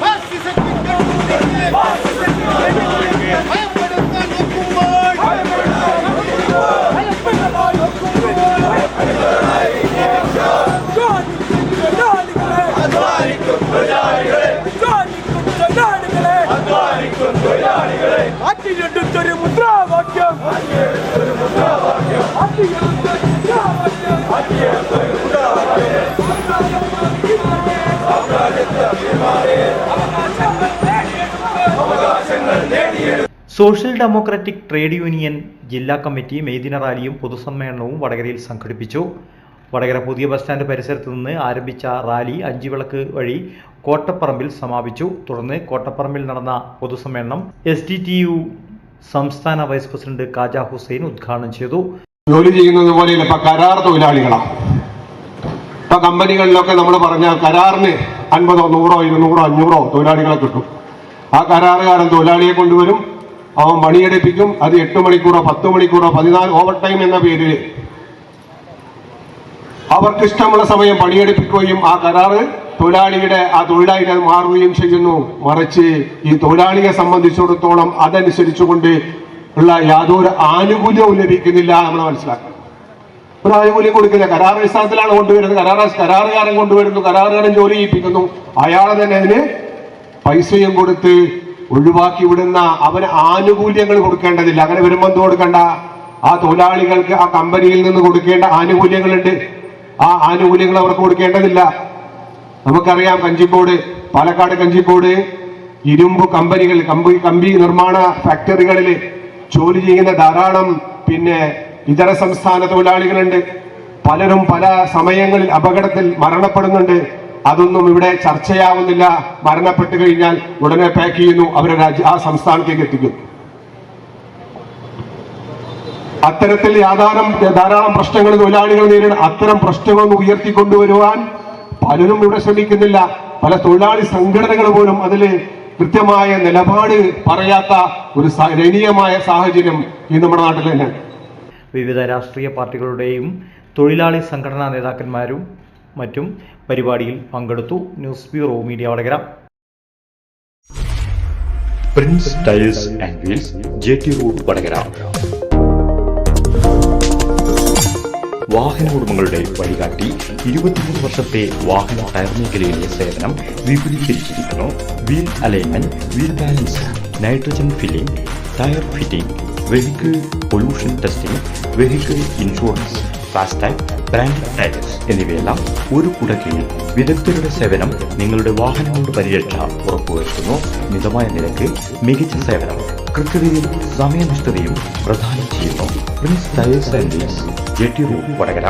گورن മാറ്റിയെടുത്തൊരു മുദ്രാവാക്യം. Social democratic trade union ജില്ലാ കമ്മിറ്റി മെയ്ദിന റാലിയും പൊതുസമ്മേളനവും വടകരയിൽ സംഘടിപ്പിച്ചു. വടകര പുതിയ ബസ് സ്റ്റാൻഡ് പരിസരത്ത് നിന്ന് ആരംഭിച്ച റാലി അഞ്ചുവിളക്ക് വഴി കോട്ടപ്പറമ്പിൽ സമാപിച്ചു. തുടർന്ന് കോട്ടപ്പറമ്പിൽ നടന്ന പൊതുസമ്മേളനം എസ് സംസ്ഥാന വൈസ് പ്രസിഡന്റ് കാജ ഹുസൈൻ ഉദ്ഘാടനം ചെയ്തു. ജോലി ചെയ്യുന്നത് പോലെയല്ല ഇപ്പൊ കരാർ തൊഴിലാളികളാണ് ഇപ്പൊ കമ്പനികളിലൊക്കെ നമ്മൾ പറഞ്ഞ കരാറിന് അൻപതോ നൂറോ ഇരുന്നൂറോ അഞ്ഞൂറോ തൊഴിലാളികളെ കിട്ടും. ആ കരാറുകാരൻ തൊഴിലാളിയെ കൊണ്ടുവരും. അവൻ പണിയെടുപ്പിക്കും. അത് എട്ട് മണിക്കൂറോ പത്ത് മണിക്കൂറോ പതിനാല് ഓവർ ടൈം എന്ന പേരിൽ അവർക്ക് ഇഷ്ടമുള്ള സമയം പണിയെടുപ്പിക്കുകയും ആ കരാറ് തൊഴിലാളിയുടെ ആ തൊഴിലാളികൾ മാറുകയും ചെയ്യുന്നു മറിച്ച് ഈ തൊഴിലാളിയെ സംബന്ധിച്ചിടത്തോളം അതനുസരിച്ചുകൊണ്ട് ഉള്ള യാതൊരു ആനുകൂല്യവും ലഭിക്കുന്നില്ല നമ്മൾ മനസ്സിലാക്കണം. ഒരു ആനുകൂല്യം കൊടുക്കില്ല കരാർ അടിസ്ഥാനത്തിലാണ് കൊണ്ടുവരുന്നത്. കരാർ കരാറുകാരൻ കൊണ്ടുവരുന്നു. കരാറുകാരൻ ജോലി ചെയ്യിപ്പിക്കുന്നു. അയാളെ തന്നെ അതിന് പൈസയും കൊടുത്ത് ഒഴിവാക്കി വിടുന്ന അവന് ആനുകൂല്യങ്ങൾ കൊടുക്കേണ്ടതില്ല. അങ്ങനെ വരുമ്പോൾ എന്ത് കൊടുക്കണ്ട? ആ തൊഴിലാളികൾക്ക് ആ കമ്പനിയിൽ നിന്ന് കൊടുക്കേണ്ട ആനുകൂല്യങ്ങളുണ്ട്. ആ ആനുകൂല്യങ്ങൾ അവർക്ക് കൊടുക്കേണ്ടതില്ല. നമുക്കറിയാം കഞ്ചിക്കോട് പാലക്കാട് കഞ്ചിക്കോട് ഇരുമ്പ് കമ്പനികൾ കമ്പി കമ്പി നിർമ്മാണ ഫാക്ടറികളിൽ ജോലി ചെയ്യുന്ന ധാരാളം പിന്നെ ഇതര സംസ്ഥാന തൊഴിലാളികളുണ്ട്. പലരും പല സമയങ്ങളിൽ അപകടത്തിൽ മരണപ്പെടുന്നുണ്ട്. അതൊന്നും ഇവിടെ ചർച്ചയാവുന്നില്ല. മരണപ്പെട്ടു കഴിഞ്ഞാൽ ഉടനെ പാക്ക് ചെയ്യുന്നു. അവരെ രാജ്യ ആ സംസ്ഥാനത്തേക്ക് എത്തിക്കുന്നു അത്തരത്തിൽ യാതാരം ധാരാളം പ്രശ്നങ്ങൾ തൊഴിലാളികൾ നേരിടുന്ന അത്തരം പ്രശ്നങ്ങളൊന്നും ഉയർത്തിക്കൊണ്ടുവരുവാൻ പലരും ഇവിടെ ശ്രമിക്കുന്നില്ല. പല തൊഴിലാളി സംഘടനകൾ പോലും അതിൽ കൃത്യമായ നിലപാട് പറയാത്ത ഒരു ദയനീയമായ സാഹചര്യം ഈ നമ്മുടെ നാട്ടിൽ തന്നെ. വിവിധ രാഷ്ട്രീയ പാർട്ടികളുടെയും തൊഴിലാളി സംഘടനാ നേതാക്കന്മാരും മറ്റും പരിപാടിയിൽ പങ്കെടുത്തു. News bureau media Vadakara prince tiles and wheels J T road Vadakara. വാഹന ഉടമകളുടെ വഴികാട്ടി ഇരുപത്തിമൂന്ന് വർഷത്തെ വാഹന ടയർ മേഖലയിലെ സേവനം വിപുലീകരിച്ചിരിക്കുന്നു. Wheel alignment wheel balance nitrogen filling tyre fitting vehicle pollution testing vehicle insurance FASTag brand tyres എന്നിവയെല്ലാം ഒരു കുടക്കീഴിൽ വിദഗ്ധരുടെ സേവനം നിങ്ങളുടെ വാഹനങ്ങളുടെ പരിരക്ഷ ഉറപ്പുവരുത്തുന്നു. മിതമായ നിരക്ക് മികച്ച സേവനം കൃത്യതയും സമയനിഷ്ഠതയും പ്രദാനം ചെയ്യുന്നു. Prince tyres and wheels J T road Vadakara